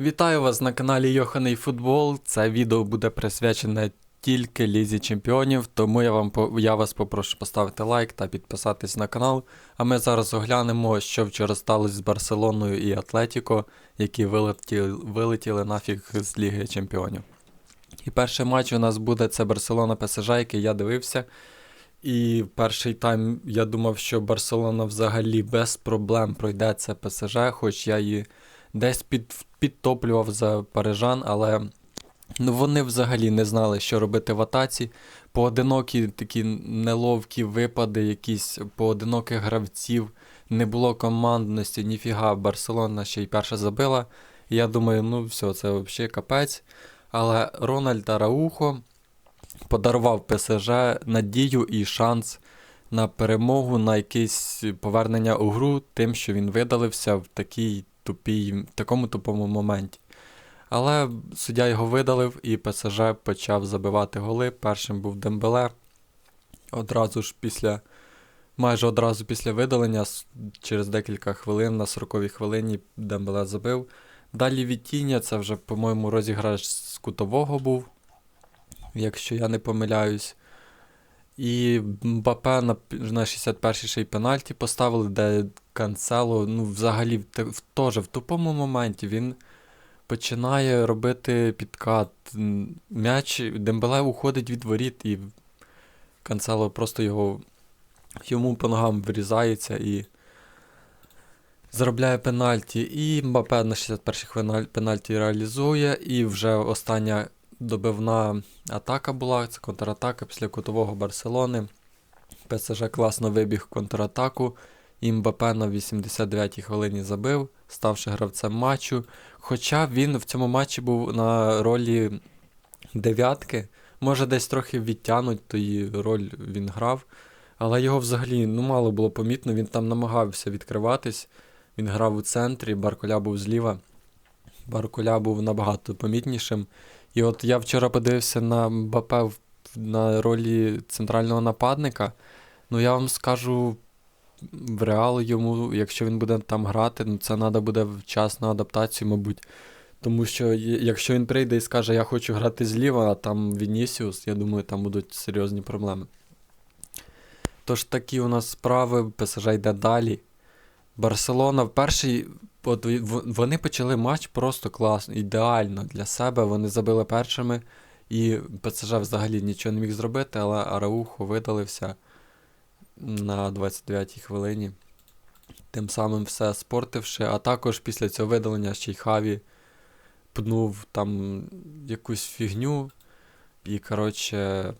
Вітаю вас на каналі Йоханий Футбол. Це відео буде присвячене тільки Лізі Чемпіонів, тому я, вам, я вас попрошу поставити лайк та підписатись на канал. А ми зараз оглянемо, що вчора сталося з Барселоною і Атлетіко, які вилетіли, вилетіли нафіг з Ліги Чемпіонів. І перший матч у нас буде це Барселона ПСЖ, який я дивився. І перший тайм я думав, що Барселона взагалі без проблем пройде це ПСЖ, хоч я її десь під, підтоплював за парижан, але ну, вони взагалі не знали, що робити в атаці. Поодинокі такі неловкі випади, якісь поодиноких гравців, не було командності, ніфіга, Барселона ще й перша забила. Я думаю, ну все, це взагалі капець. Але Рональд Араухо подарував ПСЖ надію і шанс на перемогу, на якесь повернення у гру, тим, що він видалився в такій тупій, такому тупому моменті. Але суддя його видалив, і ПСЖ почав забивати голи. Першим був Дембеле. Одразу ж після, майже одразу після видалення, через декілька хвилин, на 40-й хвилині Дембеле забив. Далі Вітіння, це вже, по-моєму, розіграш з кутового був, якщо я не помиляюсь. І Мбапе на, на 61-й ще й пенальті поставили, де Канцело, ну, взагалі, в, теж в тупому моменті він починає робити підкат. М'яч, Дембеле уходить від воріт, і Канцело просто його йому по ногам вирізається і заробляє пенальті. І Мбапе на 61-й пенальті реалізує, і вже остання добивна атака була, це контратака після кутового Барселони. ПСЖ класно вибіг контратаку. І Мбапе на 89-й хвилині забив, ставши гравцем матчу. Хоча він в цьому матчі був на ролі дев'ятки, може десь трохи відтянуть тої роль він грав, але його взагалі ну, мало було помітно, він там намагався відкриватись. Він грав у центрі, Барколя був зліва. Барколя був набагато помітнішим. І от я вчора подивився на в- на ролі центрального нападника. Ну, я вам скажу, в реал йому, якщо він буде там грати, ну це треба буде час на адаптацію, мабуть. Тому що якщо він прийде і скаже, я хочу грати зліва, а там Вінісіус, я думаю, там будуть серйозні проблеми. Тож такі у нас справи, ПСЖ йде далі. Барселона в в- вони почали матч просто класно, ідеально для себе. Вони забили першими, і ПСЖ взагалі нічого не міг зробити, але Араухо видалився на 29-й хвилині. Тим самим все спортивши. А також після цього видалення ще й Хаві пнув там якусь фігню. І, коротше,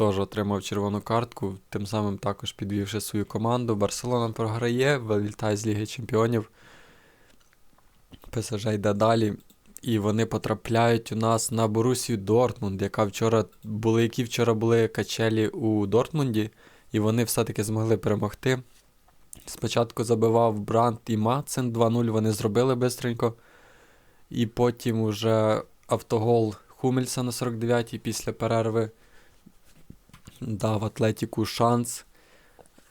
теж отримав червону картку, тим самим також підвівши свою команду. Барселона програє, вилітає з Ліги Чемпіонів. ПСЖ йде далі. І вони потрапляють у нас на Борусію Дортмунд, яка вчора були, які вчора були качелі у Дортмунді, і вони все-таки змогли перемогти. Спочатку забивав Брант і Мацен 2-0, вони зробили бистренько. І потім уже автогол Хумельса на 49-й після перерви дав Атлетіку шанс.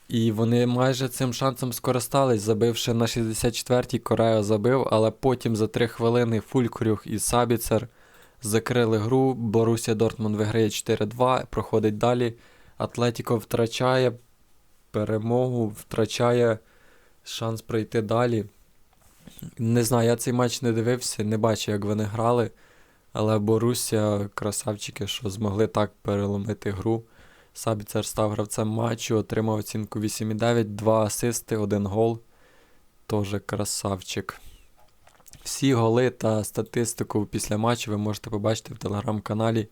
І вони майже цим шансом скористались, забивши на 64-й, Корея забив, але потім за 3 хвилини Фулькрюх і Сабіцер закрили гру. Борусія Дортмунд виграє 4-2, проходить далі. Атлетіко втрачає перемогу, втрачає шанс пройти далі. Не знаю, я цей матч не дивився, не бачив, як вони грали. Але Борусія, красавчики, що змогли так переломити гру. Сабіцер став гравцем матчу, отримав оцінку 8,9, 2 асисти, 1 гол. Тоже красавчик. Всі голи та статистику після матчу ви можете побачити в телеграм-каналі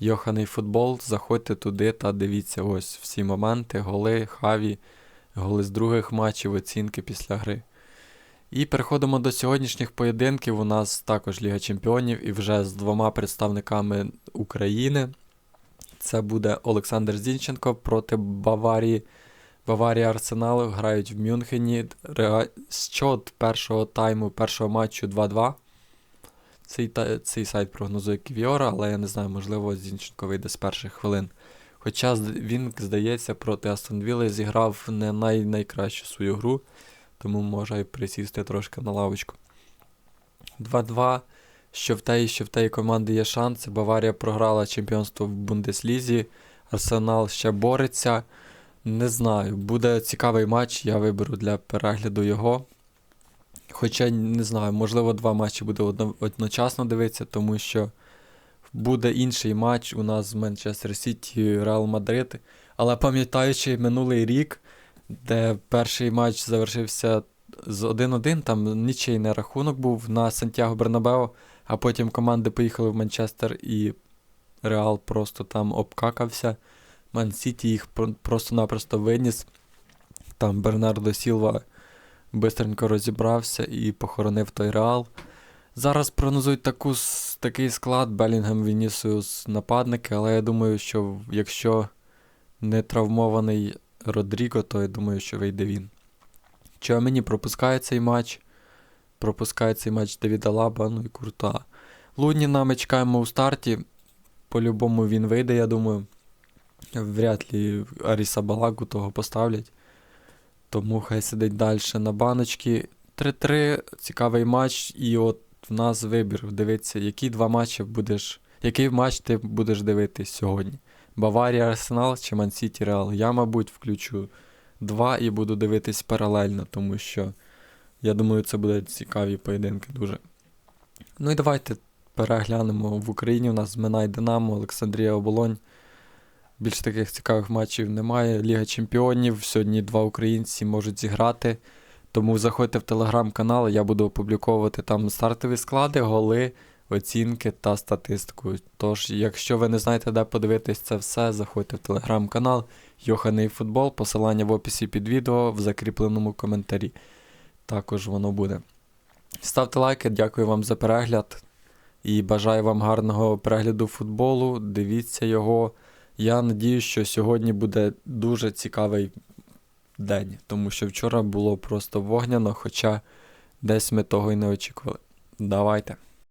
Йоханий Футбол. Заходьте туди та дивіться ось всі моменти, голи, хаві, голи з других матчів, оцінки після гри. І переходимо до сьогоднішніх поєдинків. У нас також Ліга Чемпіонів і вже з двома представниками України. Це буде Олександр Зінченко проти Баварії. Баварія Арсенал грають в Мюнхені. Счет першого тайму, першого матчу 2-2. Цей. Цей сайт прогнозує Ківіора, але я не знаю, можливо, Зінченко вийде з перших хвилин. Хоча він, здається, проти Астон Вілли зіграв не най... найкращу свою гру, тому може й присісти трошки на лавочку. 2-2. Що в теї, що в теї команди є шанси. Баварія програла чемпіонство в Бундеслізі, Арсенал ще бореться. Не знаю, буде цікавий матч, я виберу для перегляду його. Хоча не знаю, можливо, два матчі буде одно- одночасно дивитися, тому що буде інший матч у нас з Манчестер Сіті Реал Мадрид. Але пам'ятаючи минулий рік, де перший матч завершився з 1-1, там нічийний рахунок був на Сантьяго Бернабео, а потім команди поїхали в Манчестер і Реал просто там обкакався. Ман Сіті їх просто-напросто виніс. Там Бернардо Сілва бистренько розібрався і похоронив той Реал. Зараз прогнозують таку, такий склад Белінгем Вінісіус нападники, але я думаю, що якщо не травмований Родріго, то я думаю, що вийде він. Чого мені пропускає цей матч? Пропускає цей матч Давіда Лаба, ну і Курта. Луніна ми чекаємо у старті. По-любому він вийде, я думаю. Вряд ли Аріса Балагу того поставлять. Тому хай сидить далі на баночці. 3-3, цікавий матч, і от в нас вибір. Дивиться, які два матчі будеш. Який матч ти будеш дивитись сьогодні? Баварія Арсенал чи Мансіті Реал? Я, мабуть, включу два і буду дивитись паралельно, тому що я думаю, це будуть цікаві поєдинки дуже. Ну і давайте переглянемо в Україні. У нас Минай Динамо, Олександрія Оболонь. Більш таких цікавих матчів немає. Ліга Чемпіонів. Сьогодні два українці можуть зіграти. Тому заходьте в телеграм-канал, я буду опубліковувати там стартові склади, голи, оцінки та статистику. Тож, якщо ви не знаєте, де подивитись це все, заходьте в телеграм-канал Йоханий Футбол, посилання в описі під відео в закріпленому коментарі. Також воно буде. Ставте лайки, дякую вам за перегляд і бажаю вам гарного перегляду футболу. Дивіться його. Я надію, що сьогодні буде дуже цікавий день, тому що вчора було просто вогняно, хоча десь ми того й не очікували. Давайте.